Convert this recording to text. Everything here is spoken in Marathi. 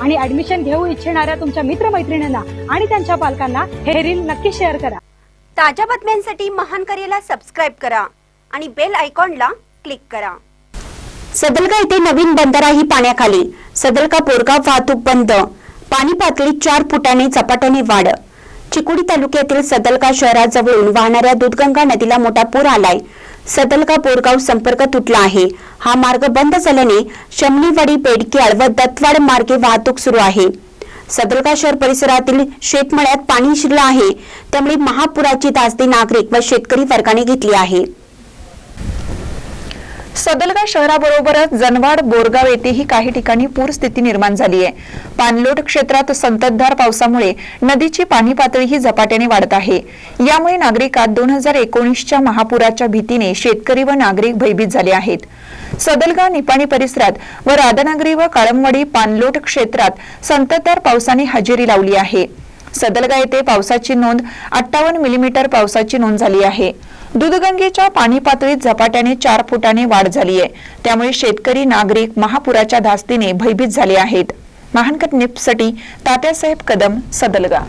आणि ऍडमिशन घेऊ इच्छिणाऱ्या तुमच्या मित्रमैत्रिणींना आणि त्यांच्या पालकांना हे रील नक्की शेअर करा. ताज्या बातम्यांसाठी महान करेला सबस्क्राईब करा आणि बेल आयकॉनला क्लिक करा. सदलगा येथे नवीन बंधाराही पाण्याखाली. सदलगा बोरगाव वाहतूक बंद. पाणी पातळी चार फुटाने झपाट्याने वाढ. चिकोडी तालुक्यातील सदलगा शहराजवळून वाहणाऱ्या दूधगंगा नदीला मोठा पूर आलाय. सतलका बोरगाव संपर्क तुटला आहे. हा मार्ग बंद झाल्याने शमनीवाडी बेडकियाळ व दत्तवाड मार्गे वाहतूक सुरू आहे. सदलका शहर परिसरातील शेतमळ्यात पाणी शिरलं आहे. त्यामुळे महापुराची दासती नागरिक व शेतकरी वर्गाने घेतली आहे. सदलगा शहराबरोबरच जनवाड बोरगाव येथेही काही ठिकाणी पूरस्थिती निर्माण झाली आहे. पाणलोट क्षेत्रात संततधार पावसामुळे नदीची पाणी पातळीही झपाट्याने वाढत आहे. यामुळे नागरिकात दोन हजार एकोणीसच्या महापुराच्या भीतीने शेतकरी व नागरिक भयभीत झाले आहेत. सदलगा निपाणी परिसरात व राधानगरी व कळमवाडी पाणलोट क्षेत्रात संततधार पावसाने हजेरी लावली आहे. सदलगा येथे पावसाची नोंद अठ्ठावन्न मिलीमीटर पावसाची नोंद झाली आहे. दूधगंगेच्या पाणी पातळीत झपाट्याने चार फुटाने वाढ झाली आहे. त्यामुळे शेतकरी नागरिक महापुराच्या धास्तीने भयभीत झाले आहेत. महानकट निपसाठी तात्यासाहेब कदम सदलगा.